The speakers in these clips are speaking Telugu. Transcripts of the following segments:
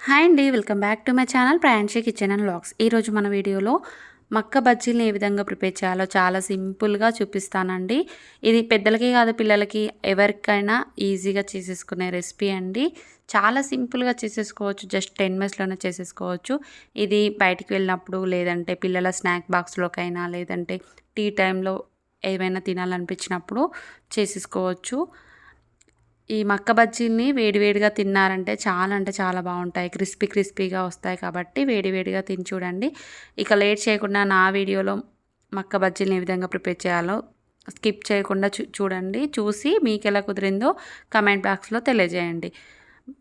హాయ్ అండి welcome back to my channel Priyanshi kitchen and vlogs ఈరోజు మన వీడియోలో మక్క బజ్జీలని ఏ విధంగా ప్రిపేర్ చేయాలో చాలా సింపుల్గా చూపిస్తానండి. ఇది పెద్దలకి కాదు పిల్లలకి ఎవరికైనా ఈజీగా చేసేసుకునే రెసిపీ అండి. చాలా సింపుల్గా చేసేసుకోవచ్చు జస్ట్ టెన్ మినిట్స్లోనే చేసేసుకోవచ్చు. ఇది బయటికి వెళ్ళినప్పుడు లేదంటే పిల్లల స్నాక్ బాక్స్లోకైనా లేదంటే టీ టైంలో ఏమైనా తినాలనిపించినప్పుడు చేసేసుకోవచ్చు. ఈ మక్క బజ్జీల్ని వేడివేడిగా తిన్నారంటే చాలా అంటే చాలా బాగుంటాయి. క్రిస్పీ క్రిస్పీగా వస్తాయి కాబట్టి వేడివేడిగా తిని చూడండి. ఇక లేట్ చేయకుండా నా వీడియోలో మక్క బజ్జీలని ఏ విధంగా ప్రిపేర్ చేయాలో స్కిప్ చేయకుండా చూ చూడండి. చూసి మీకు ఎలా కుదిరిందో కమెంట్ బాక్స్లో తెలియజేయండి.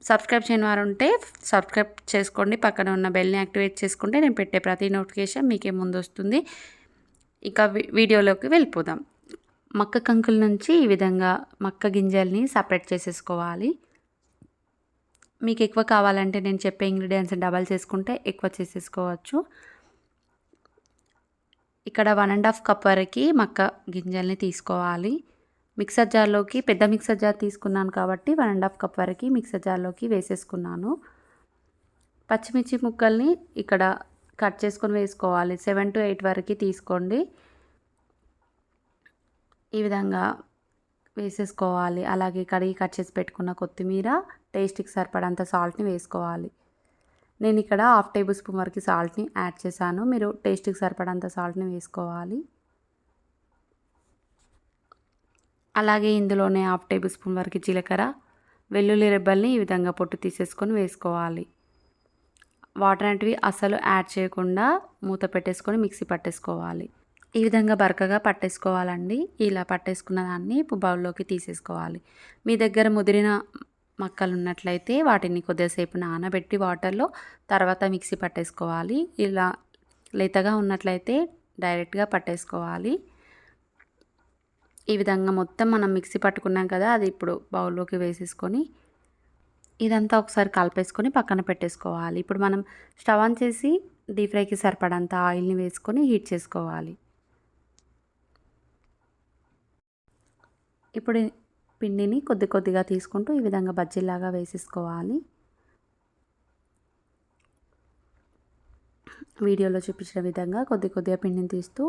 సబ్స్క్రైబ్ చేయని వారు ఉంటే సబ్స్క్రైబ్ చేసుకోండి. పక్కన ఉన్న బెల్ని యాక్టివేట్ చేసుకుంటే నేను పెట్టే ప్రతి నోటిఫికేషన్ మీకే ముందు వస్తుంది. ఇక వీడియోలోకి వెళ్ళిపోదాం. మక్క కంకుల నుంచి ఈ విధంగా మక్క గింజల్ని సపరేట్ చేసేసుకోవాలి. మీకు ఎక్కువ కావాలంటే నేను చెప్పే ఇంగ్రీడియంట్స్ డబల్ చేసుకుంటే ఎక్కువ చేసేసుకోవచ్చు. ఇక్కడ వన్ అండ్ హాఫ్ కప్ వరకు మక్క గింజల్ని తీసుకోవాలి. మిక్సర్ జార్లోకి పెద్ద మిక్సర్ జార్ తీసుకున్నాను కాబట్టి వన్ అండ్ హాఫ్ కప్ వరకు మిక్సర్ జార్లోకి వేసేసుకున్నాను. పచ్చిమిర్చి ముక్కల్ని ఇక్కడ కట్ చేసుకొని వేసుకోవాలి. సెవెన్ టు ఎయిట్ వరకు తీసుకోండి. ఈ విధంగా వేసేసుకోవాలి. అలాగే కడిగి కట్ చేసి పెట్టుకున్న కొత్తిమీర టేస్ట్కి సరిపడంత సాల్ట్ని వేసుకోవాలి. నేను ఇక్కడ హాఫ్ టేబుల్ స్పూన్ వరకు సాల్ట్ని యాడ్ చేశాను. మీరు టేస్ట్కి సరిపడంత సాల్ట్ని వేసుకోవాలి. అలాగే ఇందులోనే హాఫ్ టేబుల్ స్పూన్ వరకు జీలకర్ర వెల్లుల్లి రెబ్బల్ని ఈ విధంగా పొట్టు తీసేసుకొని వేసుకోవాలి. వాటర్ అనేటివి అసలు యాడ్ చేయకుండా మూత పెట్టేసుకొని మిక్సీ పట్టేసుకోవాలి. ఈ విధంగా బరకగా పట్టేసుకోవాలండి. ఇలా పట్టేసుకున్న దాన్ని బౌల్లోకి తీసేసుకోవాలి. మీ దగ్గర ముదిరిన మక్కలు ఉన్నట్లయితే వాటిని కొద్దిసేపు నానబెట్టి వాటర్లో తర్వాత మిక్సీ పట్టేసుకోవాలి. ఇలా లేతగా ఉన్నట్లయితే డైరెక్ట్గా పట్టేసుకోవాలి. ఈ విధంగా మొత్తం మనం మిక్సీ పట్టుకున్నాం కదా అది ఇప్పుడు బౌల్లోకి వేసేసుకొని ఇదంతా ఒకసారి కలిపేసుకొని పక్కన పెట్టేసుకోవాలి. ఇప్పుడు మనం స్టవ్ ఆన్ చేసి డీప్ ఫ్రైకి సరిపడంత ఆయిల్ని వేసుకొని హీట్ చేసుకోవాలి. ఇప్పుడు పిండిని కొద్ది కొద్దిగా తీసుకుంటూ ఈ విధంగా బజ్జీలాగా వేసేసుకోవాలి. వీడియోలో చూపించిన విధంగా కొద్ది కొద్దిగా పిండిని తీస్తూ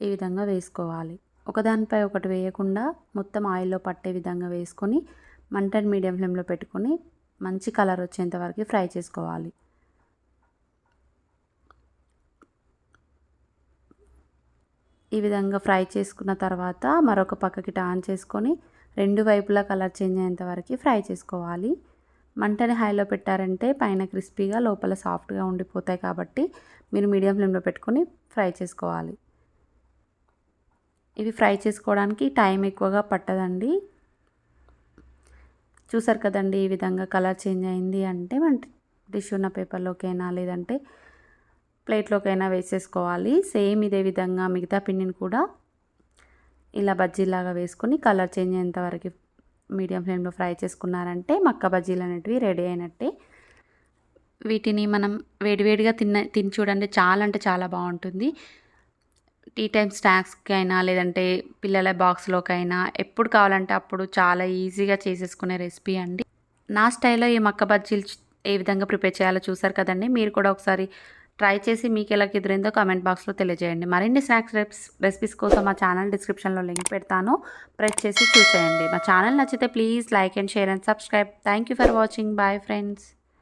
ఈ విధంగా వేసుకోవాలి. ఒకదానిపై ఒకటి వేయకుండా మొత్తం ఆయిల్లో పట్టే విధంగా వేసుకొని మంటని మీడియం ఫ్లేమ్లో పెట్టుకొని మంచి కలర్ వచ్చేంత వరకు ఫ్రై చేసుకోవాలి. ఈ విధంగా ఫ్రై చేసుకున్న తర్వాత మరొక పక్కకి టర్న్ చేసుకొని రెండు వైపులా కలర్ చేంజ్ అయ్యేంత వరకు ఫ్రై చేసుకోవాలి. మంటని హైలో పెట్టారంటే పైన క్రిస్పీగా లోపల సాఫ్ట్గా ఉండిపోతాయి కాబట్టి మీరు మీడియం ఫ్లేమ్లో పెట్టుకొని ఫ్రై చేసుకోవాలి. ఇవి ఫ్రై చేసుకోవడానికి టైం ఎక్కువగా పట్టదండి. చూసారు కదండి ఈ విధంగా కలర్ చేంజ్ అయింది అంటే మన టిష్యూ ఉన్న పేపర్లోకైనా లేదంటే ప్లేట్లోకైనా వేసేసుకోవాలి. సేమ్ ఇదే విధంగా మిగతా పిండిని కూడా ఇలా బజ్జీలాగా వేసుకొని కలర్ చేంజ్ అయ్యేంతవరకు మీడియం ఫ్లేమ్లో ఫ్రై చేసుకున్నారంటే మక్క బజ్జీలు అనేటివి రెడీ అయినట్టే. వీటిని మనం వేడివేడిగా తిన్న తిని చూడండి. చాలా అంటే చాలా బాగుంటుంది. టీ టైం స్నాక్స్కి అయినా లేదంటే పిల్లల బాక్స్లోకైనా ఎప్పుడు కావాలంటే అప్పుడు చాలా ఈజీగా చేసేసుకునే రెసిపీ అండి. నా స్టైల్లో ఈ మక్క బజ్జీలు ఏ విధంగా ప్రిపేర్ చేయాలో చూసారు కదండి. మీరు కూడా ఒకసారి ట్రై చేసి మీకు ఎలా కుదిరిందో కామెంట్ బాక్స్లో తెలియజేయండి. మరిన్ని స్నాక్స్ రెసిపీస్ కోసం మా ఛానల్ డిస్క్రిప్షన్లో లింక్ పెడతాను. ప్రెస్ చేసి చూసేయండి. మా ఛానల్ నచ్చితే please like and share and subscribe thank for watching bye friends